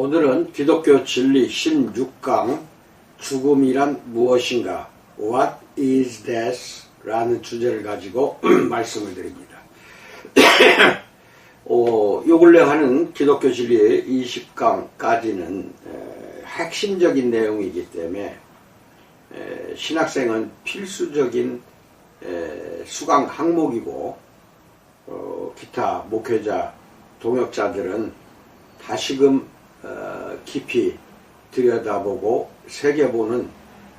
오늘은 기독교 진리 16강 죽음이란 무엇인가 What is death? 라는 주제를 가지고 말씀을 드립니다. 어, 요 근래 하는 기독교 진리의 20강까지는 에, 핵심적인 내용이기 때문에 에, 신학생은 필수적인 에, 수강 항목이고 어, 기타 목회자 동역자들은 다시금 어, 깊이 들여다보고 새겨보는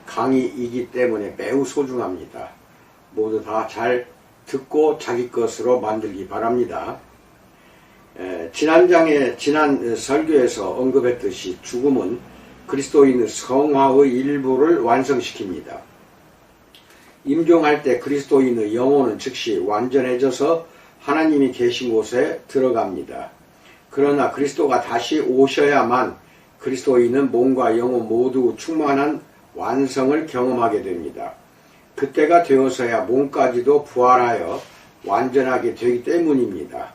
강의이기 때문에 매우 소중합니다. 모두 다 잘 듣고 자기 것으로 만들기 바랍니다. 에, 지난 장에 지난 설교에서 언급했듯이 죽음은 그리스도인의 성화의 일부를 완성시킵니다. 임종할 때 그리스도인의 영혼은 즉시 완전해져서 하나님이 계신 곳에 들어갑니다. 그러나 그리스도가 다시 오셔야만 그리스도인은 몸과 영혼 모두 충만한 완성을 경험하게 됩니다. 그때가 되어서야 몸까지도 부활하여 완전하게 되기 때문입니다.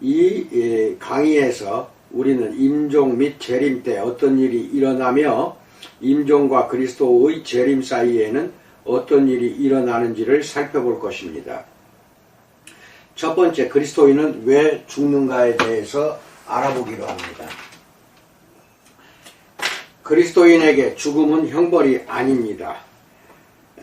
이 강의에서 우리는 임종 및 재림 때 어떤 일이 일어나며 임종과 그리스도의 재림 사이에는 어떤 일이 일어나는지를 살펴볼 것입니다. 첫 번째 그리스도인은 왜 죽는가에 대해서 알아보기로 합니다. 그리스도인에게 죽음은 형벌이 아닙니다. 에,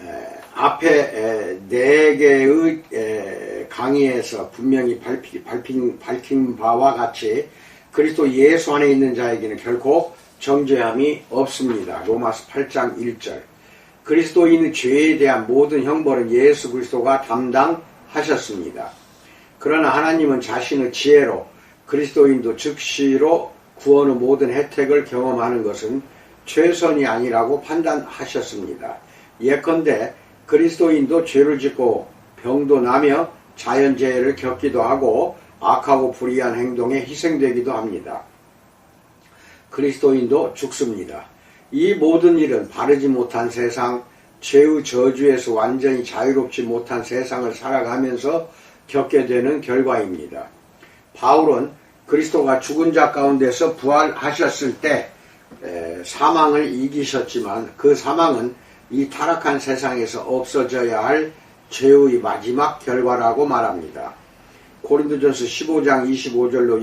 앞에 네 개의 에, 강의에서 분명히 밝히, 밝힌, 밝힌 바와 같이 그리스도 예수 안에 있는 자에게는 결코 정죄함이 없습니다. 로마서 8장 1절 그리스도인의 죄에 대한 모든 형벌은 예수 그리스도가 담당하셨습니다. 그러나 하나님은 자신의 지혜로 그리스도인도 즉시로 구원의 모든 혜택을 경험하는 것은 최선이 아니라고 판단하셨습니다. 예컨대 그리스도인도 죄를 짓고 병도 나며 자연재해를 겪기도 하고 악하고 불의한 행동에 희생되기도 합니다. 그리스도인도 죽습니다. 이 모든 일은 바르지 못한 세상, 죄의 저주에서 완전히 자유롭지 못한 세상을 살아가면서 겪게 되는 결과입니다. 바울은 그리스도가 죽은 자 가운데서 부활하셨을 때 사망을 이기셨지만 그 사망은 이 타락한 세상에서 없어져야 할 죄의 마지막 결과라고 말합니다. 고린도전서 15장 25절로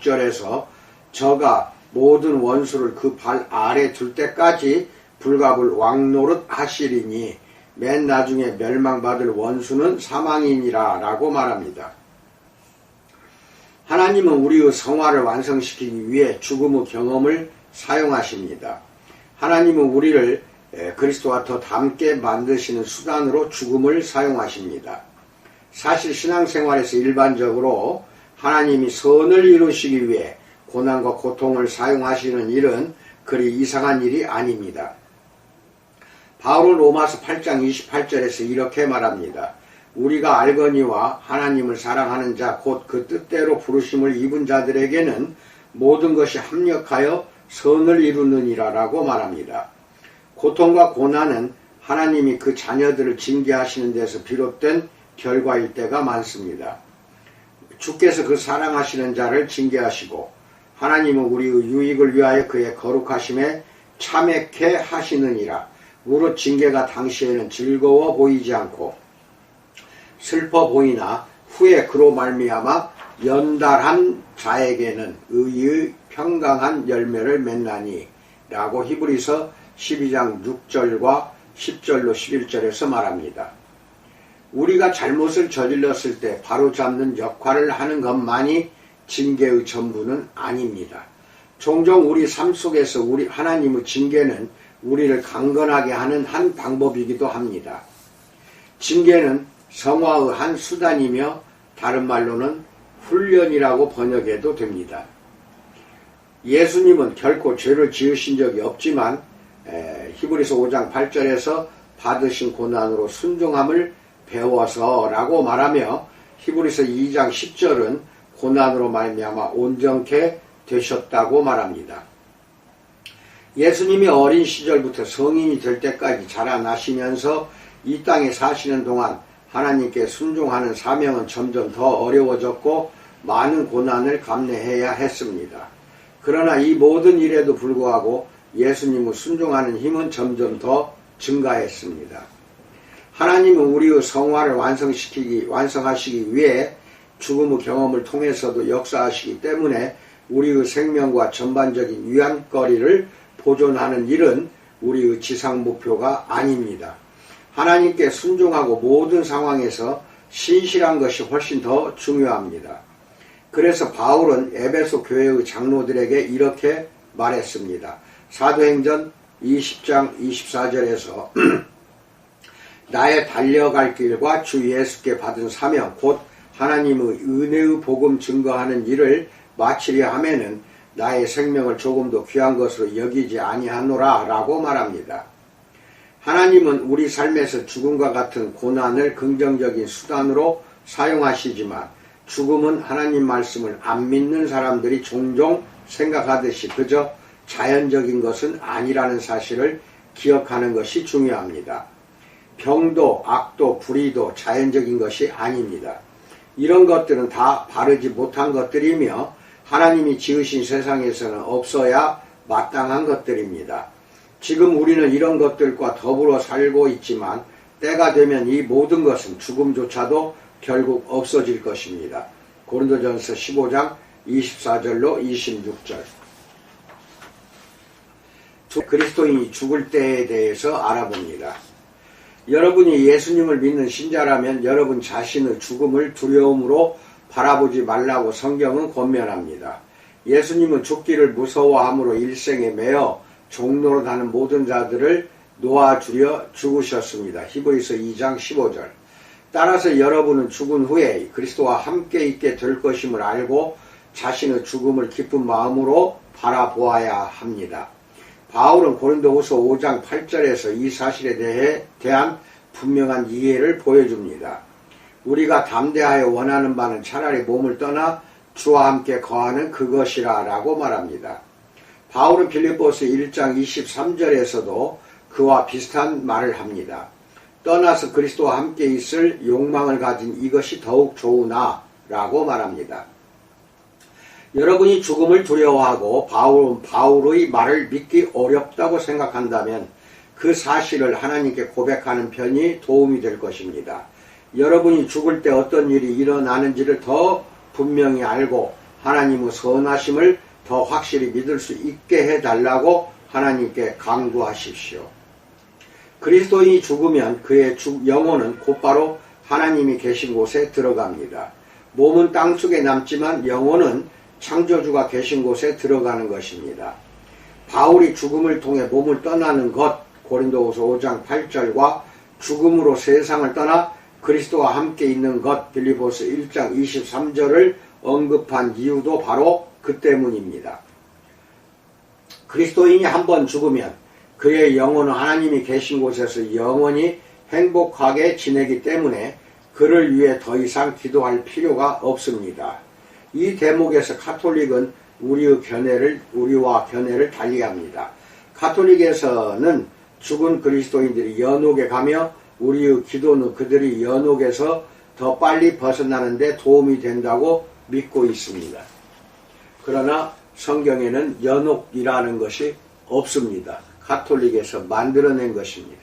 26절에서 저가 모든 원수를 그 발 아래 둘 때까지 불갑을 왕노릇 하시리니 맨 나중에 멸망받을 원수는 사망이니라 라고 말합니다. 하나님은 우리의 성화를 완성시키기 위해 죽음의 경험을 사용하십니다. 하나님은 우리를 그리스도와 더 닮게 만드시는 수단으로 죽음을 사용하십니다. 사실 신앙생활에서 일반적으로 하나님이 선을 이루시기 위해 고난과 고통을 사용하시는 일은 그리 이상한 일이 아닙니다. 바울은 로마서 8장 28절에서 이렇게 말합니다. 우리가 알거니와 하나님을 사랑하는 자 곧 그 뜻대로 부르심을 입은 자들에게는 모든 것이 합력하여 선을 이루느니라 라고 말합니다. 고통과 고난은 하나님이 그 자녀들을 징계하시는 데서 비롯된 결과일 때가 많습니다. 주께서 그 사랑하시는 자를 징계하시고 하나님은 우리의 유익을 위하여 그의 거룩하심에 참액해 하시느니라. 무릇 징계가 당시에는 즐거워 보이지 않고 슬퍼 보이나 후에 그로 말미암아 연달한 자에게는 의의 평강한 열매를 맺나니 라고 히브리서 12장 6절과 10절로 11절에서 말합니다. 우리가 잘못을 저질렀을 때 바로 잡는 역할을 하는 것만이 징계의 전부는 아닙니다. 종종 우리 삶 속에서 우리 하나님의 징계는 우리를 강건하게 하는 한 방법이기도 합니다. 징계는 성화의 한 수단이며 다른 말로는 훈련이라고 번역해도 됩니다. 예수님은 결코 죄를 지으신 적이 없지만 히브리서 5장 8절에서 받으신 고난으로 순종함을 배워서 라고 말하며 히브리서 2장 10절은 고난으로 말미암아 온전케 되셨다고 말합니다. 예수님이 어린 시절부터 성인이 될 때까지 자라나시면서 이 땅에 사시는 동안 하나님께 순종하는 사명은 점점 더 어려워졌고 많은 고난을 감내해야 했습니다. 그러나 이 모든 일에도 불구하고 예수님을 순종하는 힘은 점점 더 증가했습니다. 하나님은 우리의 성화를 완성시키기, 완성하시기 위해 죽음의 경험을 통해서도 역사하시기 때문에 우리의 생명과 전반적인 위안거리를 보존하는 일은 우리의 지상 목표가 아닙니다. 하나님께 순종하고 모든 상황에서 신실한 것이 훨씬 더 중요합니다. 그래서 바울은 에베소 교회의 장로들에게 이렇게 말했습니다. 사도행전 20장 24절에서 나의 달려갈 길과 주 예수께 받은 사명 곧 하나님의 은혜의 복음 증거하는 일을 마치려 하면은 나의 생명을 조금도 귀한 것으로 여기지 아니하노라 라고 말합니다. 하나님은 우리 삶에서 죽음과 같은 고난을 긍정적인 수단으로 사용하시지만 죽음은 하나님 말씀을 안 믿는 사람들이 종종 생각하듯이 그저 자연적인 것은 아니라는 사실을 기억하는 것이 중요합니다. 병도, 악도, 불의도 자연적인 것이 아닙니다. 이런 것들은 다 바르지 못한 것들이며 하나님이 지으신 세상에서는 없어야 마땅한 것들입니다. 지금 우리는 이런 것들과 더불어 살고 있지만 때가 되면 이 모든 것은 죽음조차도 결국 없어질 것입니다. 고린도전서 15장 24절로 26절. 그리스도인이 죽을 때에 대해서 알아봅니다. 여러분이 예수님을 믿는 신자라면 여러분 자신의 죽음을 두려움으로 바라보지 말라고 성경은 권면합니다. 예수님은 죽기를 무서워함으로 일생에 매어 종로로 가는 모든 자들을 놓아주려 죽으셨습니다. 히브리서 2장 15절. 따라서 여러분은 죽은 후에 그리스도와 함께 있게 될 것임을 알고 자신의 죽음을 기쁜 마음으로 바라보아야 합니다. 바울은 고린도후서 5장 8절에서 이 사실에 대해 대한 분명한 이해를 보여줍니다. 우리가 담대하여 원하는 바는 차라리 몸을 떠나 주와 함께 거하는 그것이라 라고 말합니다. 바울은 빌립보스 1장 23절에서도 그와 비슷한 말을 합니다. 떠나서 그리스도와 함께 있을 욕망을 가진 이것이 더욱 좋으나 라고 말합니다. 여러분이 죽음을 두려워하고 바울, 바울의 말을 믿기 어렵다고 생각한다면 그 사실을 하나님께 고백하는 편이 도움이 될 것입니다. 여러분이 죽을 때 어떤 일이 일어나는지를 더 분명히 알고 하나님의 선하심을 더 확실히 믿을 수 있게 해달라고 하나님께 강구하십시오. 그리스도인이 죽으면 그의 영혼은 곧바로 하나님이 계신 곳에 들어갑니다. 몸은 땅 속에 남지만 영혼은 창조주가 계신 곳에 들어가는 것입니다. 바울이 죽음을 통해 몸을 떠나는 것 고린도후서 5장 8절과 죽음으로 세상을 떠나 그리스도와 함께 있는 것 빌리보스 1장 23절을 언급한 이유도 바로 그 때문입니다. 그리스도인이 한번 죽으면 그의 영혼은 하나님이 계신 곳에서 영원히 행복하게 지내기 때문에 그를 위해 더 이상 기도할 필요가 없습니다. 이 대목에서 카톨릭은 우리의 견해를 우리와 견해를 달리합니다. 카톨릭에서는 죽은 그리스도인들이 연옥에 가며 우리의 기도는 그들이 연옥에서 더 빨리 벗어나는데 도움이 된다고 믿고 있습니다. 그러나 성경에는 연옥이라는 것이 없습니다. 가톨릭에서 만들어낸 것입니다.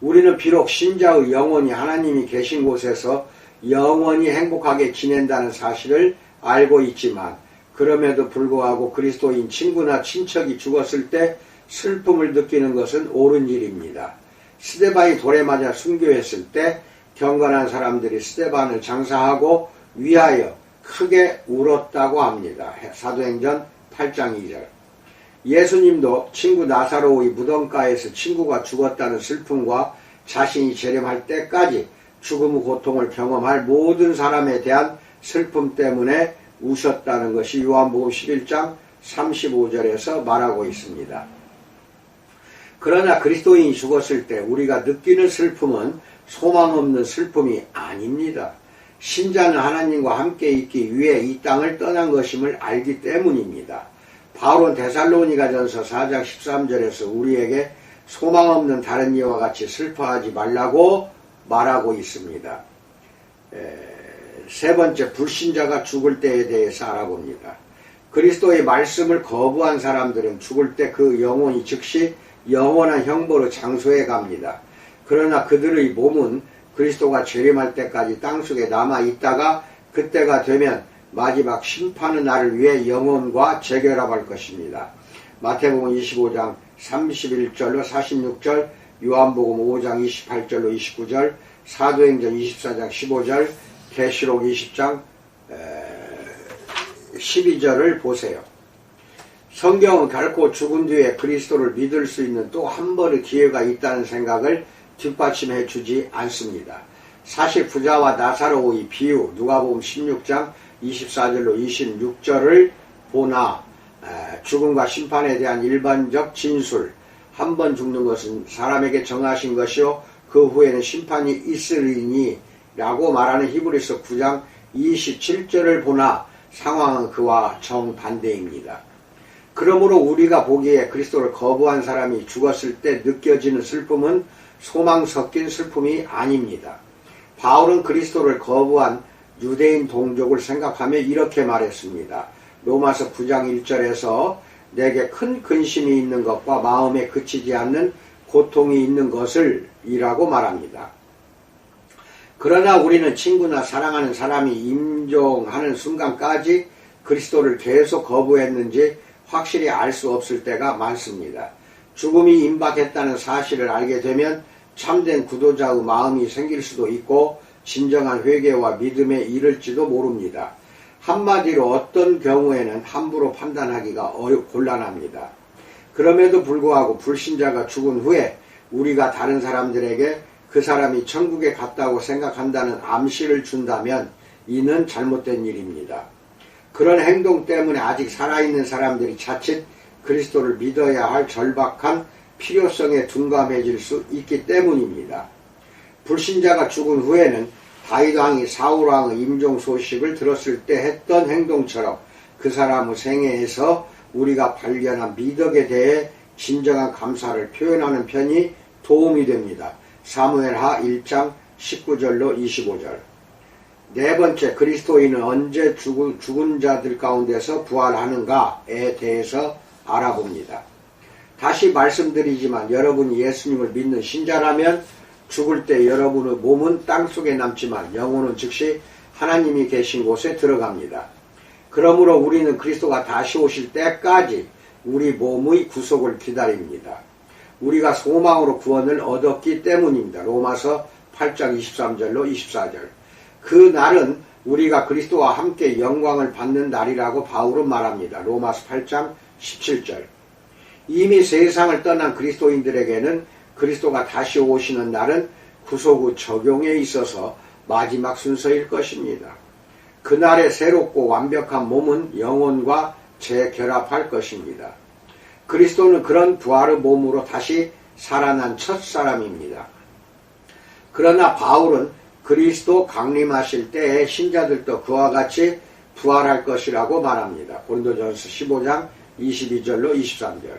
우리는 비록 신자의 영혼이 하나님이 계신 곳에서 영원히 행복하게 지낸다는 사실을 알고 있지만 그럼에도 불구하고 그리스도인 친구나 친척이 죽었을 때 슬픔을 느끼는 것은 옳은 일입니다. 스데반이 돌에 맞아 순교했을 때 경건한 사람들이 스데반을 장사하고 위하여 크게 울었다고 합니다. 사도행전 8장 2절. 예수님도 친구 나사로의 무덤가에서 친구가 죽었다는 슬픔과 자신이 재림할 때까지 죽음의 고통을 경험할 모든 사람에 대한 슬픔 때문에 우셨다는 것이 요한복음 11장 35절에서 말하고 있습니다. 그러나 그리스도인이 죽었을 때 우리가 느끼는 슬픔은 소망 없는 슬픔이 아닙니다. 신자는 하나님과 함께 있기 위해 이 땅을 떠난 것임을 알기 때문입니다. 바울은 데살로니가 전서 4장 13절에서 우리에게 소망 없는 다른 이와 같이 슬퍼하지 말라고 말하고 있습니다. 에, 세 번째 불신자가 죽을 때에 대해서 알아봅니다. 그리스도의 말씀을 거부한 사람들은 죽을 때 그 영혼이 즉시 영원한 형벌의 장소에 갑니다. 그러나 그들의 몸은 그리스도가 재림할 때까지 땅속에 남아 있다가 그때가 되면 마지막 심판의 날을 위해 영혼과 재결합할 것입니다. 마태복음 25장 31절로 46절, 요한복음 5장 28절로 29절, 사도행전 24장 15절, 계시록 20장 12절을 보세요. 성경은 결코 죽은 뒤에 그리스도를 믿을 수 있는 또 한 번의 기회가 있다는 생각을 뒷받침해 주지 않습니다. 사실 부자와 나사로의 비유 누가복음 16장 24절로 26절을 보나 죽음과 심판에 대한 일반적 진술 한 번 죽는 것은 사람에게 정하신 것이요 그 후에는 심판이 있으리니 라고 말하는 히브리서 9장 27절을 보나 상황은 그와 정반대입니다. 그러므로 우리가 보기에 그리스도를 거부한 사람이 죽었을 때 느껴지는 슬픔은 소망 섞인 슬픔이 아닙니다. 바울은 그리스도를 거부한 유대인 동족을 생각하며 이렇게 말했습니다. 로마서 9장 1절에서 내게 큰 근심이 있는 것과 마음에 그치지 않는 고통이 있는 것을 이라고 말합니다. 그러나 우리는 친구나 사랑하는 사람이 임종하는 순간까지 그리스도를 계속 거부했는지 확실히 알 수 없을 때가 많습니다. 죽음이 임박했다는 사실을 알게 되면 참된 구도자의 마음이 생길 수도 있고 진정한 회개와 믿음에 이를지도 모릅니다. 한마디로 어떤 경우에는 함부로 판단하기가 곤란합니다. 그럼에도 불구하고 불신자가 죽은 후에 우리가 다른 사람들에게 그 사람이 천국에 갔다고 생각한다는 암시를 준다면 이는 잘못된 일입니다. 그런 행동 때문에 아직 살아있는 사람들이 자칫 그리스도를 믿어야 할 절박한 필요성에 둔감해질 수 있기 때문입니다. 불신자가 죽은 후에는 다윗 왕이 사울 왕의 임종 소식을 들었을 때 했던 행동처럼 그 사람의 생애에서 우리가 발견한 미덕에 대해 진정한 감사를 표현하는 편이 도움이 됩니다. 사무엘하 1장 19절로 25절. 네 번째 그리스도인은 언제 죽은, 죽은 자들 가운데서 부활하는가에 대해서 알아봅니다. 다시 말씀드리지만 여러분이 예수님을 믿는 신자라면 죽을 때 여러분의 몸은 땅 속에 남지만 영혼은 즉시 하나님이 계신 곳에 들어갑니다. 그러므로 우리는 그리스도가 다시 오실 때까지 우리 몸의 구속을 기다립니다. 우리가 소망으로 구원을 얻었기 때문입니다. 로마서 8장 23절로 24절. 그 날은 우리가 그리스도와 함께 영광을 받는 날이라고 바울은 말합니다. 로마서 8장 17절. 이미 세상을 떠난 그리스도인들에게는 그리스도가 다시 오시는 날은 구속 후 적용에 있어서 마지막 순서일 것입니다. 그날의 새롭고 완벽한 몸은 영혼과 재결합할 것입니다. 그리스도는 그런 부활의 몸으로 다시 살아난 첫 사람입니다. 그러나 바울은 그리스도 강림하실 때에 신자들도 그와 같이 부활할 것이라고 말합니다. 고린도전서 15장 22절로 23절.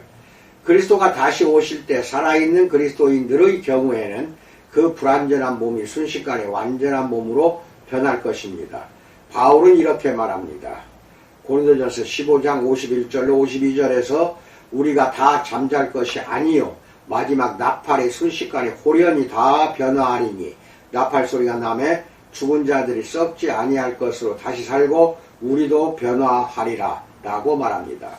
그리스도가 다시 오실 때 살아있는 그리스도인들의 경우에는 그 불완전한 몸이 순식간에 완전한 몸으로 변할 것입니다. 바울은 이렇게 말합니다. 고린도전서 15장 51절로 52절에서 우리가 다 잠잘 것이 아니요 마지막 나팔의 순식간에 호련히 다 변화하리니 나팔 소리가 남에 죽은 자들이 썩지 아니할 것으로 다시 살고 우리도 변화하리라 라고 말합니다.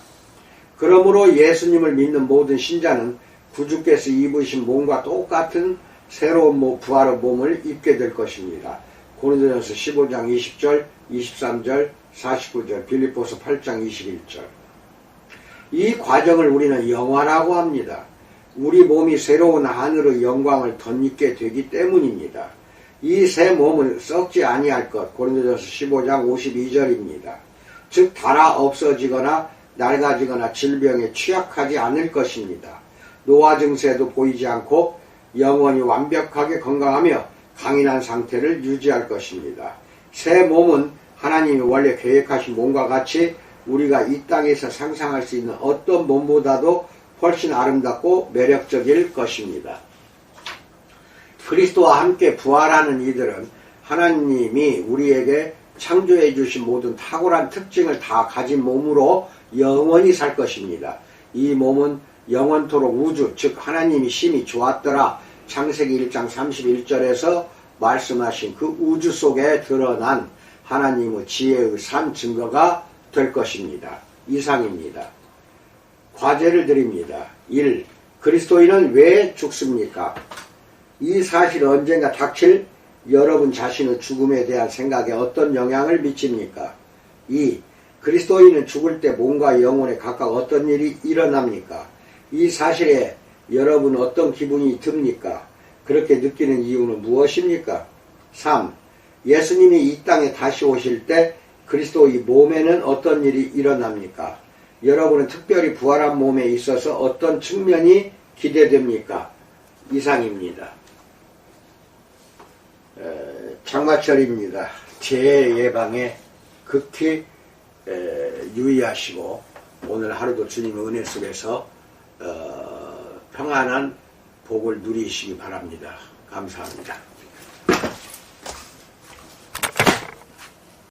그러므로 예수님을 믿는 모든 신자는 구주께서 입으신 몸과 똑같은 새로운 몸, 부활의 몸을 입게 될 것입니다. 고린도전서 15장 20절, 23절, 49절, 빌립보서 8장 21절. 이 과정을 우리는 영화라고 합니다. 우리 몸이 새로운 하늘의 영광을 덧입게 되기 때문입니다. 이 새 몸을 썩지 아니할 것 고린도전서 15장 52절입니다. 즉 달아 없어지거나 낡아지거나 질병에 취약하지 않을 것입니다. 노화 증세도 보이지 않고 영원히 완벽하게 건강하며 강인한 상태를 유지할 것입니다. 새 몸은 하나님이 원래 계획하신 몸과 같이 우리가 이 땅에서 상상할 수 있는 어떤 몸보다도 훨씬 아름답고 매력적일 것입니다. 그리스도와 함께 부활하는 이들은 하나님이 우리에게 창조해 주신 모든 탁월한 특징을 다 가진 몸으로 영원히 살 것입니다. 이 몸은 영원토록 우주, 즉 하나님이 심히 좋았더라. 창세기 1장 31절에서 말씀하신 그 우주 속에 드러난 하나님의 지혜의 산 증거가 될 것입니다. 이상입니다. 과제를 드립니다. 1. 그리스도인은 왜 죽습니까? 이 사실 언젠가 닥칠 여러분 자신의 죽음에 대한 생각에 어떤 영향을 미칩니까? 2. 그리스도인은 죽을 때 몸과 영혼에 각각 어떤 일이 일어납니까? 이 사실에 여러분 어떤 기분이 듭니까? 그렇게 느끼는 이유는 무엇입니까? 3. 예수님이 이 땅에 다시 오실 때 그리스도의 몸에는 어떤 일이 일어납니까? 여러분은 특별히 부활한 몸에 있어서 어떤 측면이 기대됩니까? 이상입니다. 에, 장마철입니다. 재해 예방에 극히 에, 유의하시고 오늘 하루도 주님의 은혜 속에서 어, 평안한 복을 누리시기 바랍니다. 감사합니다.